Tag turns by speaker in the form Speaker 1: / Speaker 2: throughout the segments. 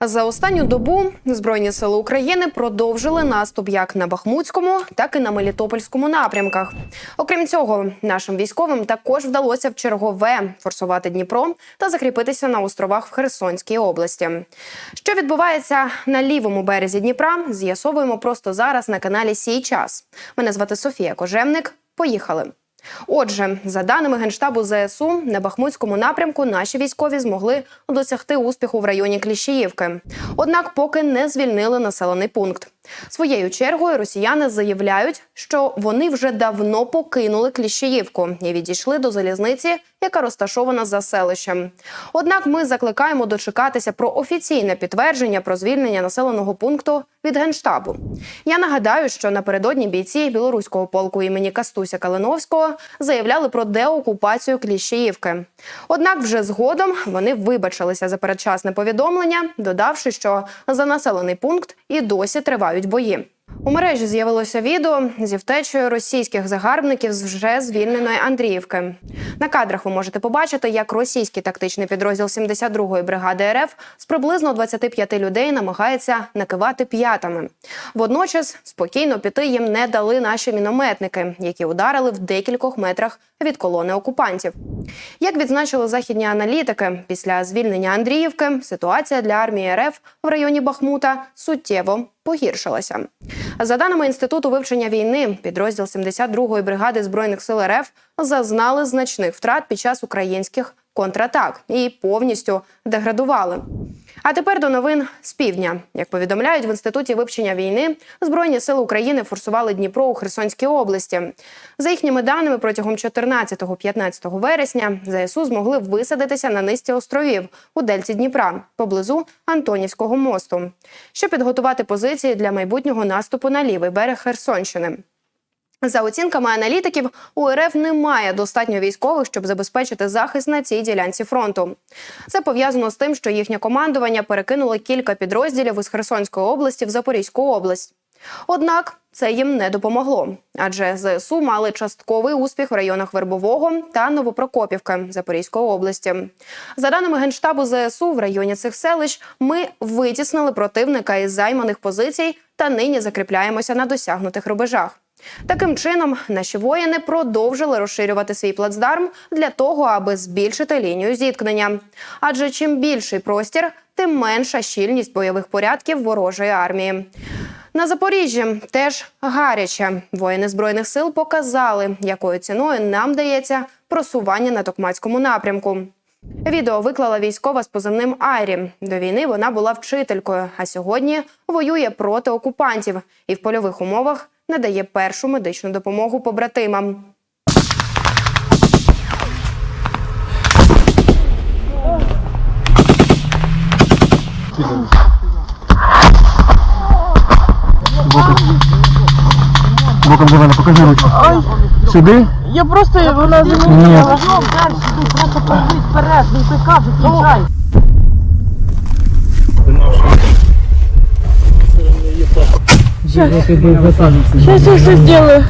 Speaker 1: За останню добу Збройні сили України продовжили наступ як на Бахмутському, так і на Мелітопольському напрямках. Окрім цього, нашим військовим також вдалося в чергове форсувати Дніпро та закріпитися на островах в Херсонській області. Що відбувається на лівому березі Дніпра, з'ясовуємо просто зараз на каналі Сій час. Мене звати Софія Кожевник. Поїхали. Отже, за даними генштабу ЗСУ, на Бахмутському напрямку наші військові змогли досягти успіху в районі Кліщіївки. Однак, поки не звільнили населений пункт. Своєю чергою росіяни заявляють, що вони вже давно покинули Кліщіївку і відійшли до залізниці, яка розташована за селищем. Однак ми закликаємо дочекатися про офіційне підтвердження про звільнення населеного пункту від генштабу. Я нагадаю, що напередодні бійці білоруського полку імені Кастуся Калиновського заявляли про деокупацію Кліщіївки. Однак, вже згодом вони вибачилися за передчасне повідомлення, додавши, що за населений пункт і досі тривають бої. У мережі з'явилося відео зі втечею російських загарбників з вже звільненої Андріївки. На кадрах ви можете побачити, як російський тактичний підрозділ 72-ї бригади РФ з приблизно 25 людей намагається накивати п'ятами. Водночас спокійно піти їм не дали наші мінометники, які ударили в декількох метрах від колони окупантів. Як відзначили західні аналітики, після звільнення Андріївки ситуація для армії РФ в районі Бахмута суттєво погіршилася. За даними інституту вивчення війни, підрозділ 72-ї бригади збройних сил РФ зазнали значних втрат під час українських контратак і повністю деградували. А тепер до новин з півдня. Як повідомляють в інституті вивчення війни, збройні сили України форсували Дніпро у Херсонській області. За їхніми даними, протягом 14-15 вересня ЗСУ змогли висадитися на низці островів у Дельті Дніпра поблизу Антонівського мосту, щоб підготувати позиції для майбутнього наступу на лівий берег Херсонщини. За оцінками аналітиків, у РФ немає достатньо військових, щоб забезпечити захист на цій ділянці фронту. Це пов'язано з тим, що їхнє командування перекинуло кілька підрозділів із Херсонської області в Запорізьку область. Однак це їм не допомогло, адже ЗСУ мали частковий успіх в районах Вербового та Новопрокопівки Запорізької області. За даними генштабу ЗСУ, в районі цих селищ ми витіснили противника із займаних позицій та нині закріпляємося на досягнутих рубежах. Таким чином, наші воїни продовжили розширювати свій плацдарм для того, аби збільшити лінію зіткнення. Адже чим більший простір, тим менша щільність бойових порядків ворожої армії. На Запоріжжі теж гаряче. Воїни збройних сил показали, якою ціною нам дається просування на токмацькому напрямку. Відео виклала військова з позивним Айрі. До війни вона була вчителькою, а сьогодні воює проти окупантів і в польових умовах надає першу медичну допомогу побратимам.
Speaker 2: Боком давай, покажи ручку. Сюди?
Speaker 3: Я просто вона
Speaker 2: Ні.
Speaker 3: замінила. Просто пойди вперед, не прикажуть, їжджай. Сейчас я все сделаю.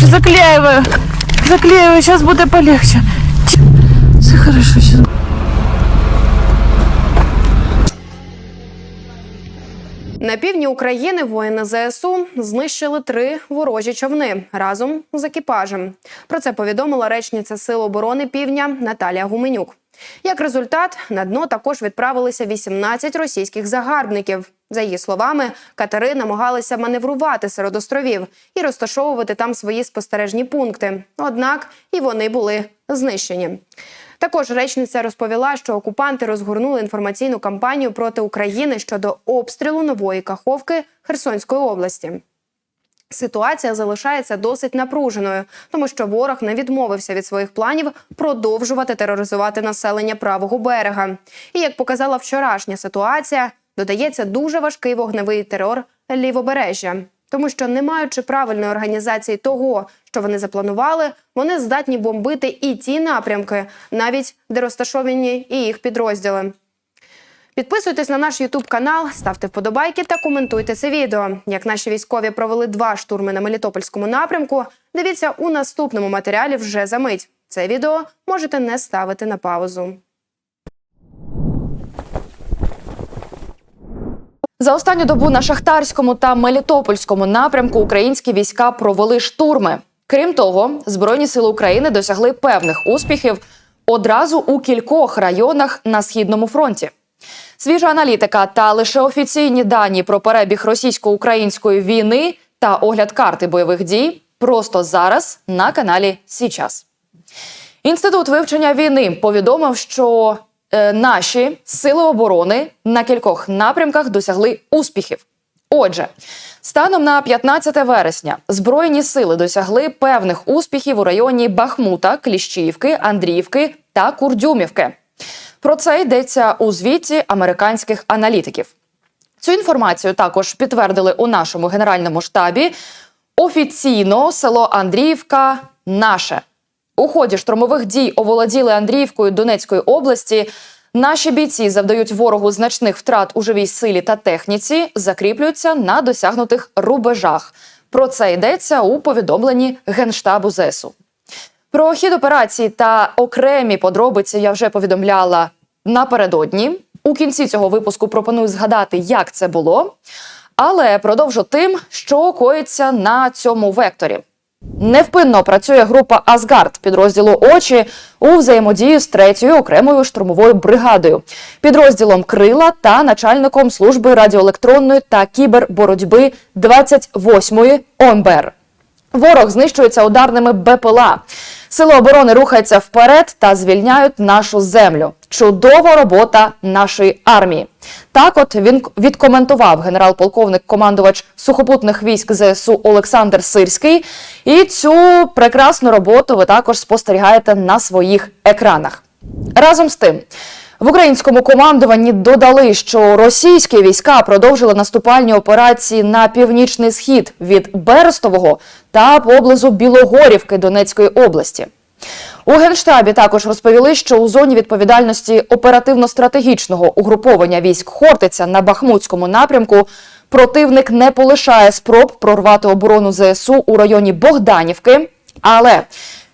Speaker 3: Заклеиваю. Заклеиваю, сейчас будет полегче. Все хорошо, сейчас.
Speaker 1: На півдні України воїни ЗСУ знищили три ворожі човни разом з екіпажем. Про це повідомила речниця Сил оборони Півдня Наталія Гуменюк. Як результат, на дно також відправилися 18 російських загарбників. За її словами, катери намагалися маневрувати серед островів і розташовувати там свої спостережні пункти. Однак і вони були знищені. Також речниця розповіла, що окупанти розгорнули інформаційну кампанію проти України щодо обстрілу нової каховки Херсонської області. Ситуація залишається досить напруженою, тому що ворог не відмовився від своїх планів продовжувати тероризувати населення правого берега. І як показала вчорашня ситуація, додається дуже важкий вогневий терор лівобережжя. Тому що, не маючи правильної організації того, що вони запланували, вони здатні бомбити і ті напрямки, навіть де розташовані і їх підрозділи. Підписуйтесь на наш Ютуб канал, ставте вподобайки та коментуйте це відео. Як наші військові провели два штурми на Мелітопольському напрямку, дивіться у наступному матеріалі вже за мить. Це відео можете не ставити на паузу.
Speaker 4: За останню добу на шахтарському та мелітопольському напрямку українські війська провели штурми. Крім того, збройні сили України досягли певних успіхів одразу у кількох районах на східному фронті. Свіжа аналітика та лише офіційні дані про перебіг російсько-української війни та огляд карти бойових дій просто зараз на каналі Січас. Інститут вивчення війни повідомив, що е, наші сили оборони на кількох напрямках досягли успіхів. Отже, станом на 15 вересня збройні сили досягли певних успіхів у районі Бахмута, Кліщіївки, Андріївки та Курдюмівки. Про це йдеться у звіті американських аналітиків. Цю інформацію також підтвердили у нашому генеральному штабі. Офіційно село Андріївка наше. У ході штурмових дій оволоділи Андріївкою Донецької області. Наші бійці завдають ворогу значних втрат у живій силі та техніці, закріплюються на досягнутих рубежах. Про це йдеться у повідомленні Генштабу ЗСУ. Про хід операції та окремі подробиці я вже повідомляла напередодні. У кінці цього випуску пропоную згадати, як це було. Але продовжу тим, що коїться на цьому векторі. Невпинно працює група Асгард підрозділу Очі у взаємодії з третьою окремою штурмовою бригадою, підрозділом Крила та начальником служби радіоелектронної та кіберборотьби 28-ї ОМБР. Ворог знищується ударними БПЛА. Сили оборони рухаються вперед та звільняють нашу землю. Чудова робота нашої армії. Так, от він відкоментував генерал-полковник, командувач сухопутних військ ЗСУ Олександр Сирський. І цю прекрасну роботу ви також спостерігаєте на своїх екранах. Разом з тим, в українському командуванні додали, що російські війська продовжили наступальні операції на північний схід від Берестового та поблизу Білогорівки Донецької області. У генштабі також розповіли, що у зоні відповідальності оперативно-стратегічного угруповання військ Хортиця на Бахмутському напрямку противник не полишає спроб прорвати оборону ЗСУ у районі Богданівки. Але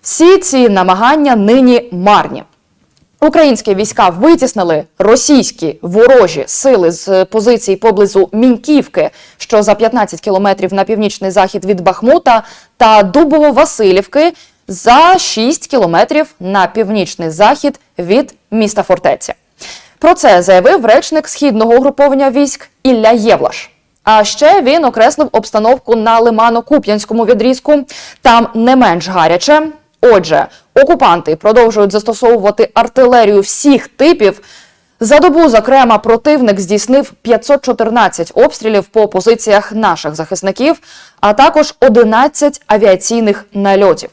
Speaker 4: всі ці намагання нині марні. Українські війська витіснили російські ворожі сили з позицій поблизу Міньківки, що за 15 кілометрів на північний захід від Бахмута, та Дубово-Василівки за 6 кілометрів на північний захід від міста Фортеця. Про це заявив речник східного угруповання військ Ілля Євлаш. А ще він окреслив обстановку на Лимано-Куп'янському відрізку. Там не менш гаряче. Отже, окупанти продовжують застосовувати артилерію всіх типів. За добу, зокрема, противник здійснив 514 обстрілів по позиціях наших захисників, а також 11 авіаційних нальотів.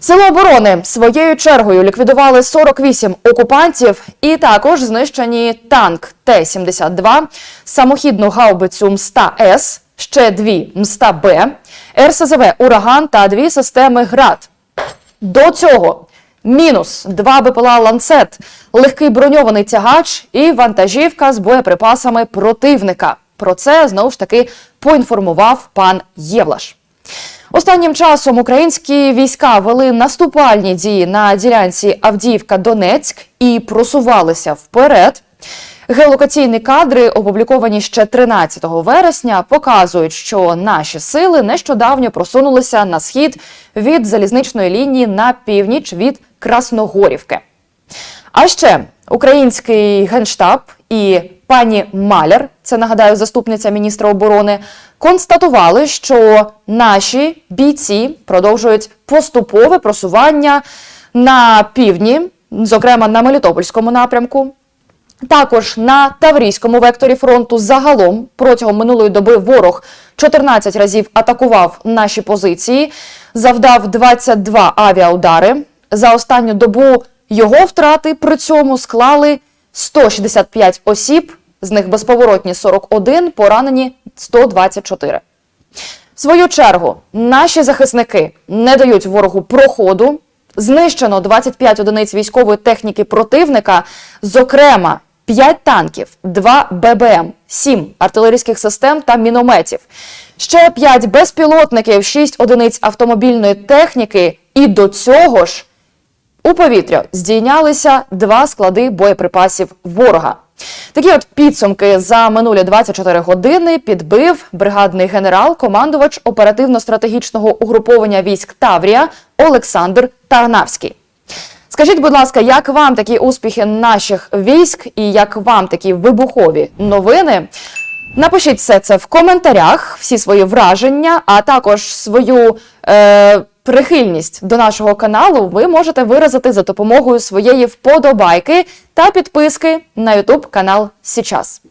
Speaker 4: Сили оборони своєю чергою ліквідували 48 окупантів і також знищені танк Т-72, самохідну гаубицю МСТА-С, ще дві МСТА-Б, РСЗВ «Ураган» та дві системи «Град». До цього мінус два БПЛА «Ланцет», легкий броньований тягач і вантажівка з боєприпасами противника. Про це знову ж таки поінформував пан Євлаш. Останнім часом українські війська вели наступальні дії на ділянці Авдіївка-Донецьк і просувалися вперед. Геолокаційні кадри, опубліковані ще 13 вересня, показують, що наші сили нещодавно просунулися на схід від залізничної лінії на північ від Красногорівки. А ще український генштаб і пані Маляр, це нагадаю, заступниця міністра оборони, констатували, що наші бійці продовжують поступове просування на півдні, зокрема на Мелітопольському напрямку. Також на Таврійському векторі фронту загалом протягом минулої доби ворог 14 разів атакував наші позиції, завдав 22 авіаудари. За останню добу його втрати при цьому склали 165 осіб, з них безповоротні 41, поранені 124. В свою чергу, наші захисники не дають ворогу проходу. Знищено 25 одиниць військової техніки противника, зокрема 5 танків, 2 ББМ, 7 артилерійських систем та мінометів, ще 5 безпілотників, 6 одиниць автомобільної техніки. І до цього ж у повітря здійнялися два склади боєприпасів ворога. Такі от підсумки за минулі 24 години підбив бригадний генерал, командувач оперативно-стратегічного угруповання військ Таврія Олександр Тарнавський. Скажіть, будь ласка, як вам такі успіхи наших військ і як вам такі вибухові новини? Напишіть все це в коментарях, всі свої враження, а також свою е, прихильність до нашого каналу ви можете виразити за допомогою своєї вподобайки та підписки на YouTube канал Січас.